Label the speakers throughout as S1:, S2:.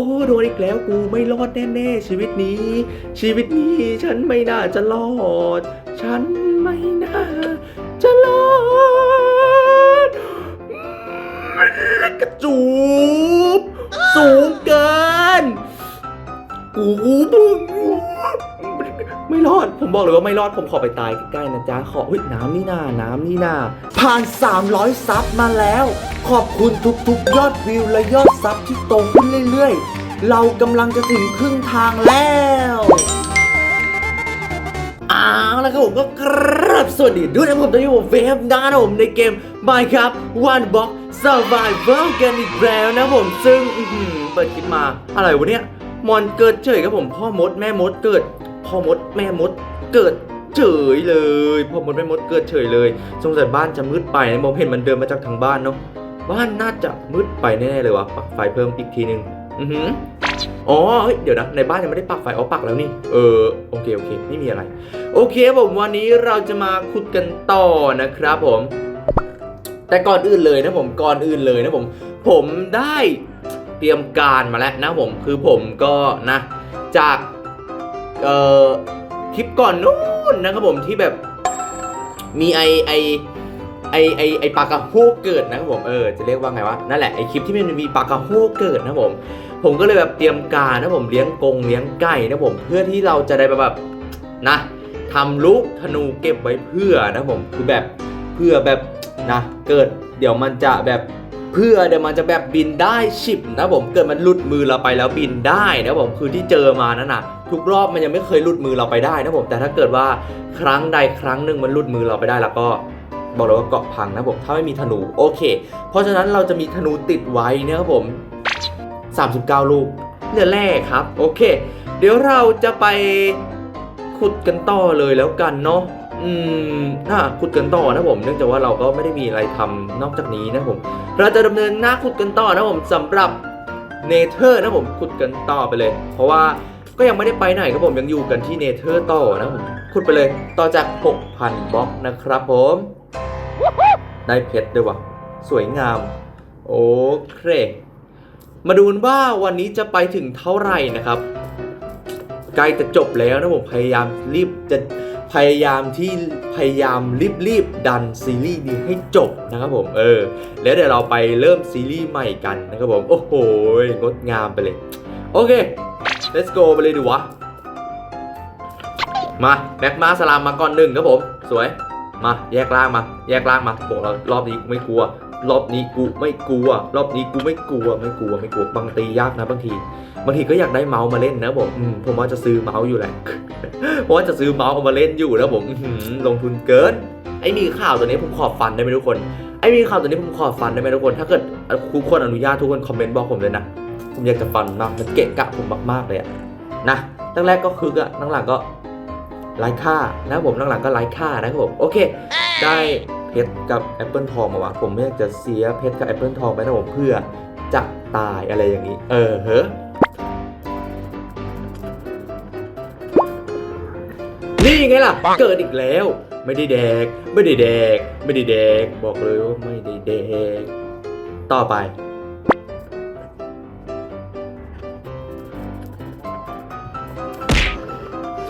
S1: อ้โดนอีกแล้วกูไม่รอดแน่ๆชีวิตนี้ ชีวิตนี้ฉันไม่น่าจะรอด ฉันไม่น่าจะรอดกระจูบสูงเกินกูบึ้ง ไม่รอด ผมบอกเลยว่าไม่รอด ผมขอไปตายใกล้ๆนะจ๊ะ ขอเฮ้ยน้ำนี่นา น้ำนี่นา ผ่าน 300 ซับมาแล้ว ขอบคุณทุกๆ ยอดวิวและยอดซับที่โตขึ้นเรื่อยๆ เรากำลังจะถึงครึ่งทางแล้วเอาวและครับผมก็กราบสวัสดีด้วยนะผมตอนนี้ผมเวฟนะนะผมในเกม Minecraft One Block Survival กันอีกแล้วนะผมซึ่งเปิดคลิปมาอะไรวะเนี่ยมอนเกิดเฉยครับผมพ่อมดแม่มดเกิด พ่อมดแม่มดเกิดเฉยเลยพ่อมดแม่มดเกิดเฉยเลย สงสัยบ้านจะมืดไปนะผมเห็นมันเดินมาจากทางบ้านเนาะบ้านน่าจะมืดไปแน่ๆเลยวะปักไฟเพิ่มอีกทีนึงอือหืออ๋อเฮ้ยเดี๋ยวนะในบ้านยังไม่ได้ปักไฟอ๋อปักแล้วนี่เออโอเคโอเคไม่มีอะไร โอเคผมวันนี้เราจะมาขุดกันต่อนะครับผม แต่ก่อนอื่นเลยนะผมก่อนอื่นเลยนะผม ผมได้เตรียมการมาแล้วนะผมคือผมก็นะ จาก เอ่อคลิปก่อนนู้นนะครับผมที่แบบมีไอไอไอไอไอปลากระโฮกเกิดนะครับผมเออจะเรียกว่าไงวะนั่นแหละไอคลิปที่มันมีปลากระโฮกเกิดนะครับผม ผมก็เลยแบบเตรียมการนะผมเลี้ยงกงเลี้ยงไก่นะผมเพื่อที่เราจะได้แบบนะทำลูกธนูเก็บไว้เพื่อนะผมคือแบบเพื่อแบบนะเกิดเดี๋ยวมันจะแบบเพื่อเดี๋ยวมันจะแบบบินได้ฉิบนะผมเกิดมันหลุดมือเราไปแล้วบินได้นะผมคือที่เจอมานั่นน่ะ ทุกรอบมันยังไม่เคยหลุดมือเราไปได้นะผมแต่ถ้าเกิดว่าครั้งใดครั้งหนึ่งมันหลุดมือเราไปได้แล้วก็บอกเลยว่าเกาะพังนะผมถ้าไม่มีธนูโอเค เพราะฉะนั้นเราจะมีธนูติดไว้นะครับผม 39 ลูกเหลือแร่ครับ โอเค เดี๋ยวเราจะไปขุดกันต่อเลยแล้วกันเนาะอืมน่าขุดกันต่อนะผม เนื่องจากว่าเราก็ไม่ได้มีอะไรทำนอกจากนี้นะผม เราจะดำเนินหน้าขุดกันต่อนะผมสำหรับเนเธอร์นะผมขุดกันต่อไปเลย เพราะว่า ก็ยังไม่ได้ไปไหนครับผมยังอยู่กันที่เนเธอร์ต่อนะผมขุดไปเลยต่อจาก 6,000บล็อกนะครับผม ได้เพชรด้วยวะสวยงาม โอเค มาดูนว่าวันนี้จะไปถึงเท่าไหร่นะครับ ใกล้จะจบแล้วนะผมพยายามรีบจะพยายามที่พยายามรีบรีบดันซีรีส์นี้ให้จบนะครับผมเออ แล้วเดี๋ยวเราไปเริ่มซีรีส์ใหม่กันนะครับผม โอ้โหงดงามไปเลย โอเค let's go ไปเลยดีวะ มาแบ็กมาสลามมาก่อนหนึ่งครับผม สวย มาแยกล่างมา แยกล่างมาบอกเรารอบนี้ไม่กลัว รอบนี้กูไม่กลัว รอบนี้กูไม่กลัว ไม่กลัว ไม่กลัว บางตียากนะบางที บางทีก็อยากได้เมาส์มาเล่นนะผมผมว่าจะซื้อเมาส์อยู่แหละ เพราะว่าจะซื้อเมาส์เอามาเล่นอยู่นะผมอื้อหือลงทุนเกิน ไอ้มีข่าวตัวนี้ผมขอบฟันได้ไหมทุกคน ไอ้มีข่าวตัวนี้ผมขอบฟันได้ไหมทุกคน ถ้าเกิดทุกคนอนุญาตทุกคนคอมเมนต์บอกผมเลยนะ ผมอยากจะฟันมากมันเกะกะผมมากๆเลยอะนะตั้งแรกก็คืออะตั้งหลังก็ไร้ค่านะผมตั้งหลังก็ไร้ค่านะครับผมโอเค ได้เพชรกับแอปเปิลทองมาวะผมไม่อยากจะเสียเพชรกับแอปเปิลทองไปนะผมเพื่อจะตายอะไรอย่างนี้ เออเฮ้อนี่ไงล่ะ เกิดอีกแล้ว ไม่ได้แดก ไม่ได้แดก ไม่ได้แดก บอกเลยว่าไม่ได้แดก ต่อไป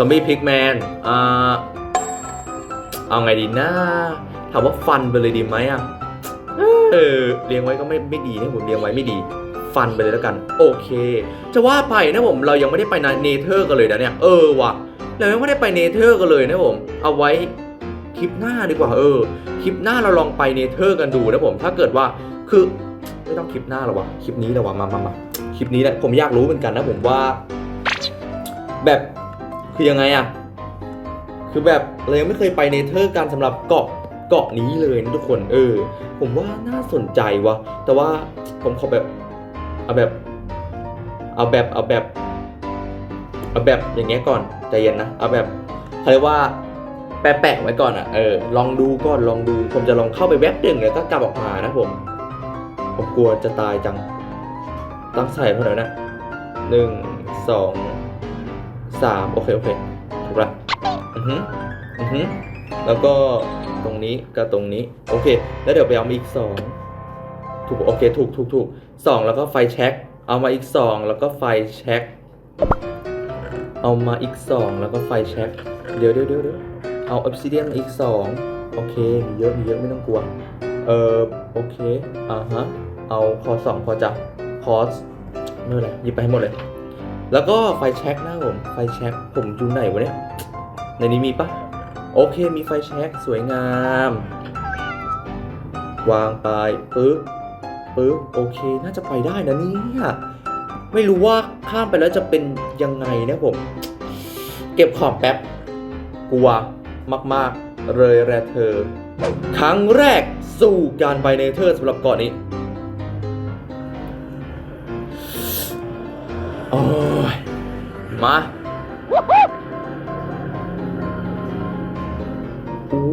S1: ซอมบี้พิกแมนอ่าเอาไงดีนะถามว่าฟันไปเลยดีไหมอะเออเลี้ยงไว้ก็ไม่ไม่ดีนะผมเลี้ยงไว้ไม่ดี ฟันไปเลยแล้วกัน โอเค จะว่าไปนะผมเรายังไม่ได้ไปเนเธอร์กันเลยนะเนี่ยเออว่ะเรายังไม่ได้ไปเนเธอร์กันเลยนะผมเอาไว้คลิปหน้าดีกว่าเออคลิปหน้าเราลองไปเนเธอร์กันดูนะผมถ้าเกิดว่าคือไม่ต้องคลิปหน้าหรอวะคลิปนี้หรอวะมามามาคลิปนี้แหละผมอยากรู้เหมือนกันนะผมว่า แบบ คือยังไงอะคือแบบเรายังไม่เคยไปเนเธอร์กันสำหรับเกาะเกาะนี้เลยนะทุกคน เออ ผมว่าน่าสนใจวะแต่ว่าผมขอแบบเอาแบบ เอาแบบเอาแบบเอาแบบอย่างเงี้ยก่อนใจเย็นนะเอาแบบเขาเรียกว่าแปะๆไว้ก่อนอะเออลองดูก่อนลองดู ผมจะลองเข้าไปแวบหนึ่งแล้วก็กลับออกมานะผม ผมกลัวจะตายจังตั้งใส่เท่าไหร่นะหนึ่งสอง สามโอเค โอเค ถูกละอือฮึอือฮึแล้วก็ตรงนี้กับตรงนี้ โอเค แล้วเดี๋ยวไปเอามาอีกสองถูกโอเค ถูกถูกถูกสองแล้วก็ไฟแช็กเอามาอีกสองแล้วก็ไฟแช็ค เอามาอีกสองแล้วก็ไฟแช็ค เดี๋ยวเดี๋ยวเดี๋ยวเดี๋ยวเอาอ b ซิเดียนอีกสองโอเคมีเยอะมีเยอะไม่ต้องกลัว เออโอเค อ่าฮะ เอาคอสองพอจะคอสไม่เป็นไรหยิบไปให้หมดเลย แล้วก็ไฟแช็คนะผมไฟแช็คผมอยู่ไหนวะเนี่ยในนี้มีปะโอเคมีไฟแช็คสวยงาม วางไปปึ๊บปึ๊บโอเคน่าจะไปได้นะเนี่ยไม่รู้ว่าข้ามไปแล้วจะเป็นยังไงนะผม เก็บของแป๊บกลัวมาก ๆ เลยแรเธอ ครั้งแรกสู่การไปเนเธอร์สำหรับเกาะนี้ โอ้ย มา โอ้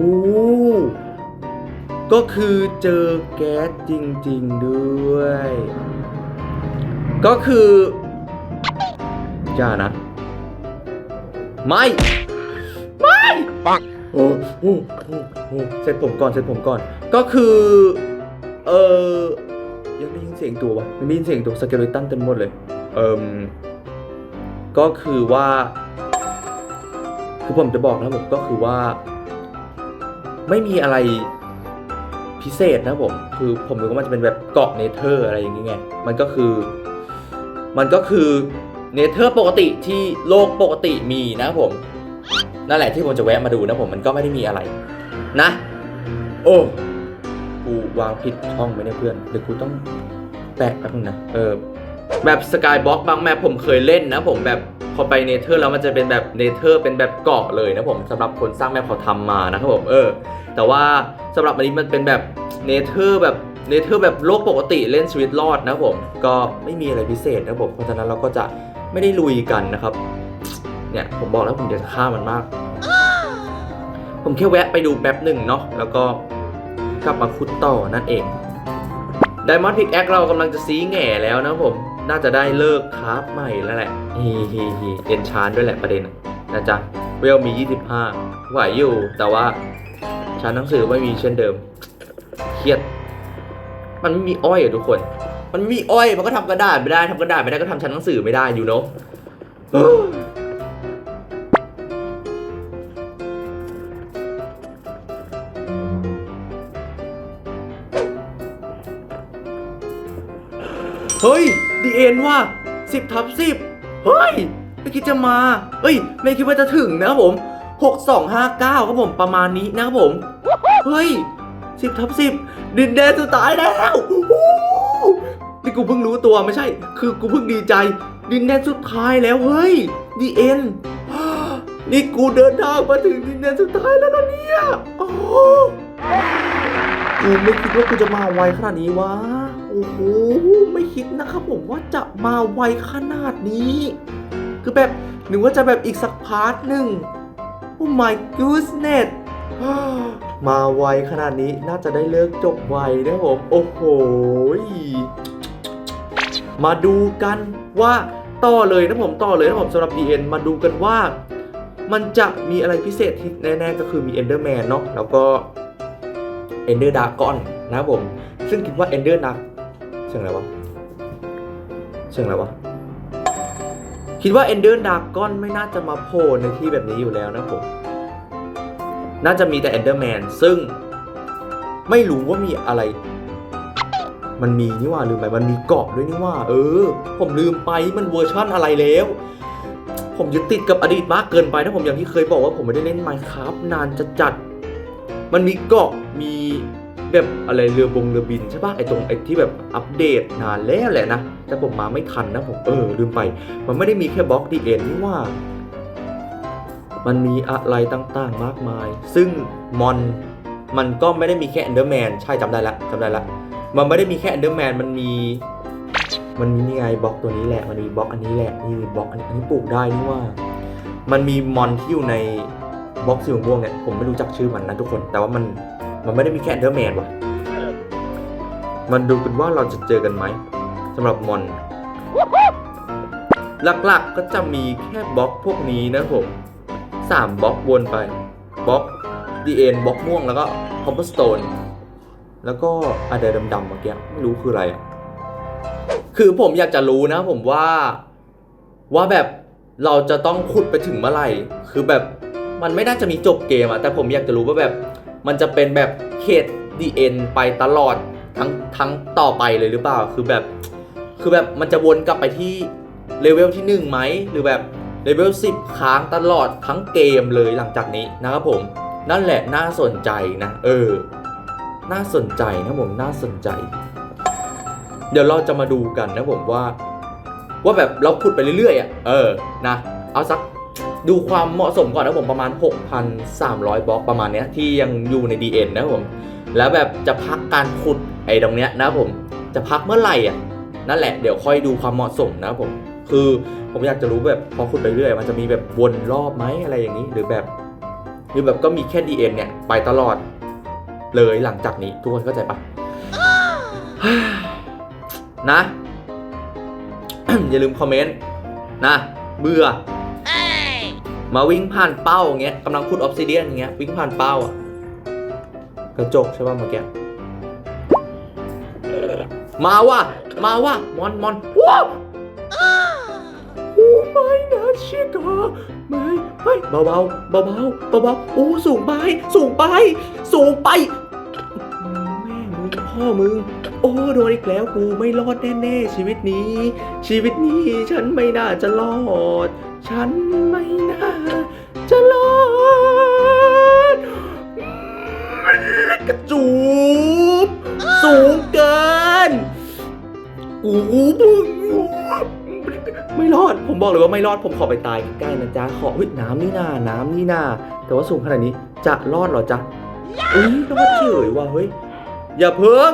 S1: ก็คือเจอแก๊สจริง ๆ ด้วย ก็คืออย่านะ ไม่ ไม่
S2: ปัง
S1: โอ้โอ้โอ้โอ้เสร็จผมก่อนเสร็จผมก่อน ก็คือ เออยังได้ยินเสียงตัววะยังได้ยินเสียงตัวสเกเลตันเต็มหมดเลย ก็คือว่า คือผมจะบอกนะผมก็คือว่า ไม่มีอะไรพิเศษนะผม คือผมรู้ว่ามันจะเป็นแบบเกาะเนเธอร์อะไรอย่างเงี้ยมันก็คือ มันก็คือเนเธอร์ปกติที่โลกปกติมีนะผม นั่นแหละที่ผมจะแวะมาดูนะผมมันก็ไม่ได้มีอะไร นะ โอ้กูวางผิดช่องไหมเนี่ยเพื่อนเดี๋ยวกูต้องแปะแป๊บนึงนะเออ แบบสกายบ็อกบางแมปผมเคยเล่นนะผมแบบพอไปเนเธอร์แล้วมันจะเป็นแบบเนเธอร์เป็นแบบเกาะเลยนะผมสำหรับคนสร้างแมปเขาทำมานะครับผมเออ แต่ว่าสำหรับอันนี้มันเป็นแบบเนเธอร์แบบเนเธอร์แบบโลกปกติเล่นชีวิตรอดนะผมก็ไม่มีอะไรพิเศษนะผมเพราะฉะนั้นเราก็จะไม่ได้ลุยกันนะครับ เนี่ยผมบอกแล้วผมจะฆ่ามันมาก ผมแค่แวะไปดูแป๊บหนึ่งเนาะแล้วก็กลับมาคุดต่อนั่นเองไดมอนด์พิกแอคเรากำลังจะซีแง่แล้วนะผม น่าจะได้เลิกคราฟใหม่แล้วแหละฮีฮีฮีเอนชานด้วยแหละประเด็นนะจ๊ะ เวลมี 25 ไหวอยู่ แต่ว่าชั้นหนังสือไม่มีเช่นเดิม เครียด มันไม่มีอ้อยอะทุกคน มันไม่มีอ้อยมันก็ทำกระดาษไม่ได้ทำกระดาษไม่ได้ก็ทำชั้นหนังสือไม่ได้อยู่เนาะเฮ้ย เอ็นว่ะสิบทับสิบเฮ้ย ไม่คิดจะมาเฮ้ย ไม่คิดว่าจะถึงนะครับผมหกสองห้าเก้าครับผมประมาณนี้นะครับผม เฮ้ยสิบทับสิบดินแดนสุดท้ายแล้วนี่กูเพิ่งรู้ตัวไม่ใช่ คือกูเพิ่งดีใจ ดินแดนสุดท้ายแล้วเฮ้ยดีเอ็นนี่กูเดินทางมาถึงดินแดนสุดท้ายแล้วนะเนี่ยโอ้กูไม่คิดว่ากูจะมาไวขนาดนี้วะ อ้โหไม่คิดนะครับผมว่าจะมาไวขนาดนี้ คือแบบหรือว่าจะแบบอีกสักพาร์ทหนึ่งโอ้ my goodness มาไวขนาดนี้น่าจะได้เลิกจบไวนะผม โอ้โห มาดูกันว่าต่อเลยนะผมต่อเลยนะผมสำหรับ DN มาดูกันว่า มันจะมีอะไรพิเศษที่แน่ๆก็คือมี Enderman เนาะแล้วก็ Ender Dragon นะผม ซึ่งคิดว่า Ender สียงอะไรวะ เสียงอะไรวะ คิดว่า Ender Dragon ไม่น่าจะมาโผล่ในที่แบบนี้อยู่แล้วนะผม น่าจะมีแต่ Enderman ซึ่งไม่รู้ว่ามีอะไร มันมีนี่ว่าลืมไป มันมีเกาะด้วยนี่ว่า เออ ผมลืมไปมันเวอร์ชั่นอะไรแล้ว ผมยึดติดกับอดีตมากเกินไปนะผมอย่างที่เคยบอกว่าผมไม่ได้เล่น Minecraft นานจะจัด มันมีเกาะมี แบบอะไรเรือบงเรือบินใช่ปะไอตรงไอที่แบบอัปเดตนานแล้วแหละนะ แต่ผมมาไม่ทันนะผมเออลืมไป มันไม่ได้มีแค่บล็อกดีเอ็นนี่ว่า มันมีอะไรต่างๆมากมาย ซึ่งมอนมันก็ไม่ได้มีแค่ Enderman ใช่จำได้ละจำได้ละ มันไม่ได้มีแค่ Enderman มันมีมันมีนี่ไงบล็อกตัวนี้แหละ มันมีบล็อกอันนี้แหละ นี่บล็อกอันนี้ปลูกได้นี่ว่า มันมีมอนที่อยู่ในบล็อกสีม่วงเนี่ย ผมไม่รู้จักชื่อมันนะทุกคน แต่ว่ามัน มันไม่ได้มีแค่ Enderman ว่ะ มันดูกันว่าเราจะเจอกันไหมสำหรับมอน หลักๆก็จะมีแค่บล็อกพวกนี้นะผมสามบล็อกวนไปบล็อกดีเอ็นบล็อกม่วงแล้วก็คอม b สโตนแล้วก็อะไรดำๆเมื่อกี้ไม่รู้คืออะไรอะคือผมอยากจะรู้นะผมว่าว่าแบบเราจะต้องขุดไปถึงเมื่อไหร่ คือแบบมันไม่น่าจะมีจบเกมอะแต่ผมอยากจะรู้ว่าแบบ มันจะเป็นแบบเขตดีเอ็นไปตลอดทั้งทั้งต่อไปเลยหรือเปล่า คือแบบ คือแบบมันจะวนกลับไปที่เลเวลที่หนึ่งไหม หรือแบบเลเวลสิบค้างตลอดทั้งเกมเลยหลังจากนี้นะครับผม นั่นแหละน่าสนใจนะ เออ น่าสนใจนะผมน่าสนใจ เดี๋ยวเราจะมาดูกันนะผมว่า ว่าแบบเราขุดไปเรื่อยๆอะเออนะ เอาสัก ดูความเหมาะสมก่อนนะผมประมาณ 6,300 บล็อกประมาณเนี้ยที่ยังอยู่ใน DN นะผมแล้วแบบจะพักการขุดไอ้ตรงเนี้ยนะผมจะพักเมื่อไหร่อะนั่นแหละเดี๋ยวค่อยดูความเหมาะสมนะผมคือผมอยากจะรู้แบบพอขุดไปเรื่อยมันจะมีแบบวนรอบไหมอะไรอย่างนี้หรือแบบหรือแบบก็มีแค่ DN เนี่ยไปตลอด เลยหลังจากนี้ทุกคนเข้าใจปะนะ อย่าลืมคอมเมนต์นะเบื่อ มาวิ่งผ่านเป้าอย่างเงี้ยกำลังขุดออฟซิเดียนอย่างเงี้ยวิ่งผ่านเป้าอะกระจกใช่ป่ะเมื่อกี้มาว่ะมาว่ะมอนมอนว้าวโอ้ไม่นะชิคาไม่ไม่เบาเบาเบาเบาเบาเบาโอ้สูงไป สูงไป สูงไปแม่มึงพ่อมึง โอ้โดนอีกแล้วกูไม่รอดแน่ๆชีวิตนี้ ชีวิตนี้ฉันไม่น่าจะรอด ฉันไม่น่าจะรอดกระจูบสูงเกินกูมึงไม่รอด ผมบอกเลยว่าไม่รอด ผมขอไปตายใกล้ๆนะจ๊ะ ขอเฮ้ยน้ำนี่นาน้ำนี่นาแต่ว่าสูงขนาดนี้จะรอดหรอจ๊ะอุ้ยรอดเฉยว่ะเฮ้ย อย่าเพิ่ง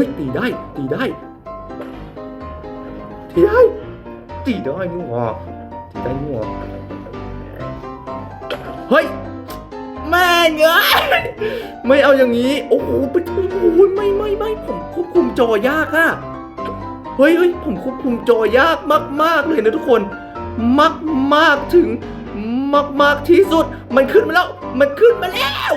S1: ฮ้ยตีได้ ตีได้ ตีได้ ตีได้นี่หว่าตีได้นี่หว่าเฮ้ยแม่งเอ้ยไม่เอาอย่างนี้ โอ้โหเป็นโอ้โหไม่ไม่ไม่ผมควบคุมจอยากอะเฮ้ยเฮ้ยผมควบคุมจอยากมาก ๆ เลยนะทุกคน มากมากถึงมากมากที่สุด มันขึ้นมาแล้ว มันขึ้นมาแล้ว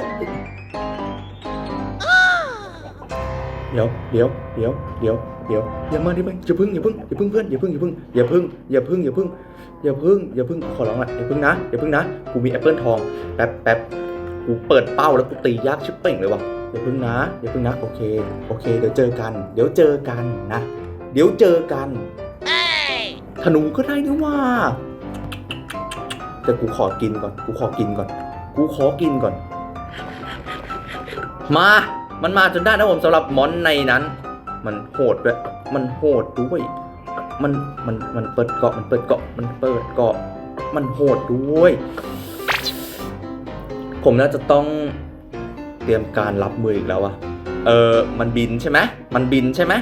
S1: เดี๋ยวเดี๋ยวเดี๋ยวเดี๋ยวเดี๋ยวอย่ามาดิไปอย่าพึ่งอย่าพึ่งอย่าพึ่งเพื่อนอย่าพึ่งอย่าพึ่งอย่าพึ่งอย่าพึ่งอย่าพึ่งอย่าพึ่งอย่าพึ่งขอร้องละอย่าพึ่งนะอย่าพึ่งนะกูมีแอปเปิลทองแป๊บแป๊บกูเปิดเป้าแล้วกูตียากชิบเป่งเลยวะอย่าพึ่งนะอย่าพึ่งนะโอเคโอเค เดี๋ยวเจอกัน เดี๋ยวเจอกันนะ เดี๋ยวเจอกันธนูก็ได้นี่ว่าแต่กูขอกินก่อน กูขอกินก่อน กูขอกินก่อน มา มันมาจนได้นะผมสำหรับมอนในนั้น มันโหดด้วย มันโหดด้วย มัน มัน มันเปิดเกาะ มันเปิดเกาะ มันเปิดเกาะ มันโหดด้วย ผมน่าจะต้องเตรียมการรับมืออีกแล้วอะเออ มันบินใช่ไหมมันบินใช่ไหม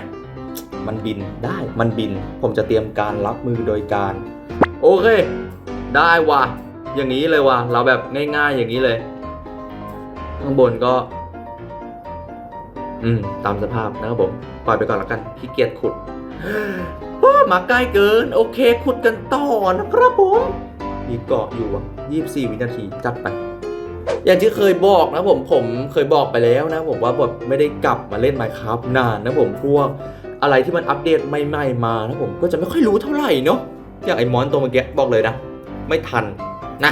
S1: มันบินได้ มันบิน ผมจะเตรียมการรับมือโดยการ โอเค ได้ว่ะ อย่างนี้เลยว่ะ เราแบบง่าย ๆ อย่างนี้เลย ข้างบนก็ อืมตามสภาพนะครับผมปล่อยไปก่อนแล้วกันขี้เกียจขุดมาใกล้เกิน โอเคขุดกันต่อนะครับผมมีเกาะอยู่อะ24วินาทีจัดไป อย่างที่เคยบอกนะผมผมเคยบอกไปแล้วนะผมว่าแบบไม่ได้กลับมาเล่น Minecraft นานนะผมพวกอะไรที่มันอัปเดตใหม่ๆมานะผมก็จะไม่ค่อยรู้เท่าไหร่เนาะอย่างไอ้มอนตัวเมื่อกี้บอกเลยนะ ไม่ทันนะ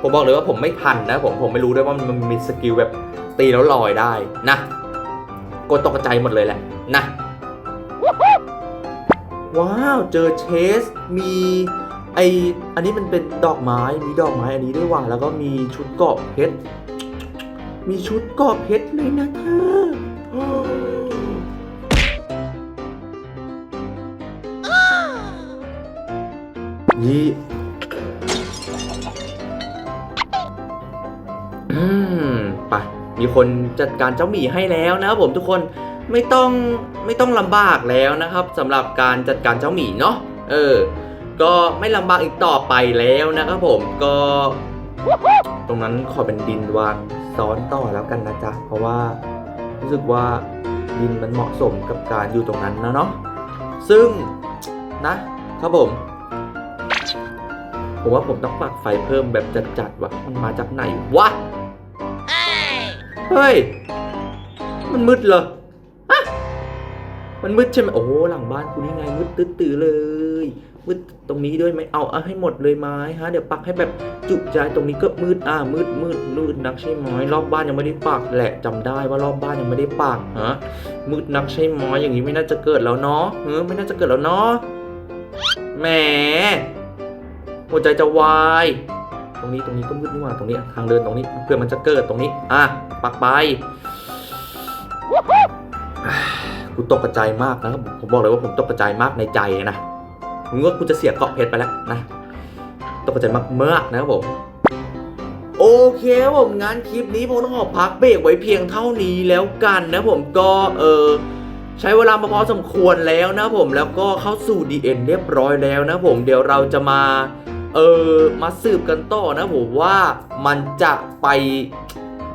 S1: ผมบอกเลยว่าผมไม่ทันนะผมผมไม่รู้ด้วยว่ามันมีสกิลแบบตีแล้วลอยได้นะ กดตกใจหมดเลยแหละนะว้าว เจอเชส มีไออันนี้มันเป็นดอกไม้ มีดอกไม้อันนี้ด้วยว่ะแล้วก็มีชุดเกาะเพชร มีชุดเกาะเพชรเลยนะเธอยี่อืม มีคนจัดการเจ้าหมีให้แล้วนะครับผมทุกคนไม่ต้องไม่ต้องลำบากแล้วนะครับสำหรับการจัดการเจ้าหมีเนาะเออ ก็ไม่ลำบากอีกต่อไปแล้วนะครับผมก็ตรงนั้นขอเป็นดินวางซ้อนต่อแล้วกันนะจ๊ะ เพราะว่ารู้สึกว่าดินมันเหมาะสมกับการอยู่ตรงนั้นนะเนาะซึ่งนะครับผม ผมว่าผมต้องปักไฟเพิ่มแบบจัดๆว่ะมันมาจากไหนวะ เฮ้ย มันมืดเหรอฮะมันมืดใช่ไหมโอ้หลังบ้านกูนี่ไงมืดตื้อตื้อเลยมืดตรงนี้ด้วยไหมเอาเอาให้หมดเลยไหมฮะเดี๋ยวปักให้แบบจุใจตรงนี้ก็มืดอ่ามืดมืดมืดนักใช่ไหมรอบบ้านยังไม่ได้ปักแหละจำได้ว่ารอบบ้านยังไม่ได้ปักฮะมืดนักใช่ไหมอย่างนี้ไม่น่าจะเกิดแล้วเนาะเออไม่น่าจะเกิดแล้วเนาะแหมหัวใจจะวาย ตรงนี้ตรงนี้ก็มืดนี่หว่าตรงนี้ทางเดินตรงนี้เพื่อมันจะเกิดตรงนี้อะปักไปกูตกกระจายมากนะครับผมบอกเลยว่าผมตกกระจายมากในใจนะมึงว่ากูจะเสียเกาะเพชรไปแล้วนะตกกระจายมากเมื่อนะครับผมโอเคผมงานคลิปนี้ผมต้องขอพักเบรกไว้เพียงเท่านี้แล้วกันนะผมก็เออใช้เวลามาพอสมควรแล้วนะผมแล้วก็เข้าสู่ DN เรียบร้อยแล้วนะผมเดี๋ยวเราจะมา เออมาสืบกันต่อนะผมว่ามันจะไป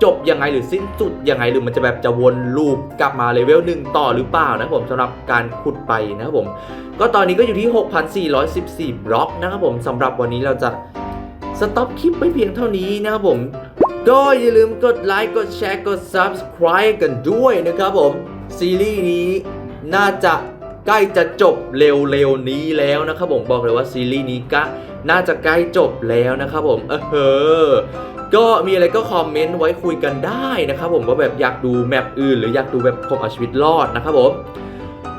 S1: จบยังไงหรือสิ้นสุดยังไงหรือมันจะแบบจะวนลูปกลับมาเลเวลหนึ่งต่อหรือเปล่านะผมสำหรับการขุดไปนะครับผม ก็ตอนนี้ก็อยู่ที่ 6,414 บล็อกนะครับผมสำหรับวันนี้เราจะสต็อปคลิปไว้เพียงเท่านี้นะครับผม ก็อย่าลืมกดไลค์กดแชร์กด Subscribe กันด้วยนะครับผม ซีรีส์นี้น่าจะใกล้จะจบเร็วๆนี้แล้วนะครับผมบอกเลยว่าซีรีส์นี้ก็ น่าจะใกล้จบแล้วนะครับผมเออเออก็มีอะไรก็คอมเมนต์ไว้คุยกันได้นะครับผมว่าแบบอยากดูแมปอื่น หรืออยากดูแบบผมเอาชีวิตรอดนะครับผม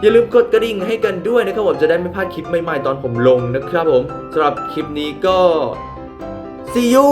S1: อย่าลืมกดกระดิ่งให้กันด้วยนะครับผมจะได้ไม่พลาดคลิปใหม่ๆตอนผมลงนะครับผมสำหรับคลิปนี้ก็ see you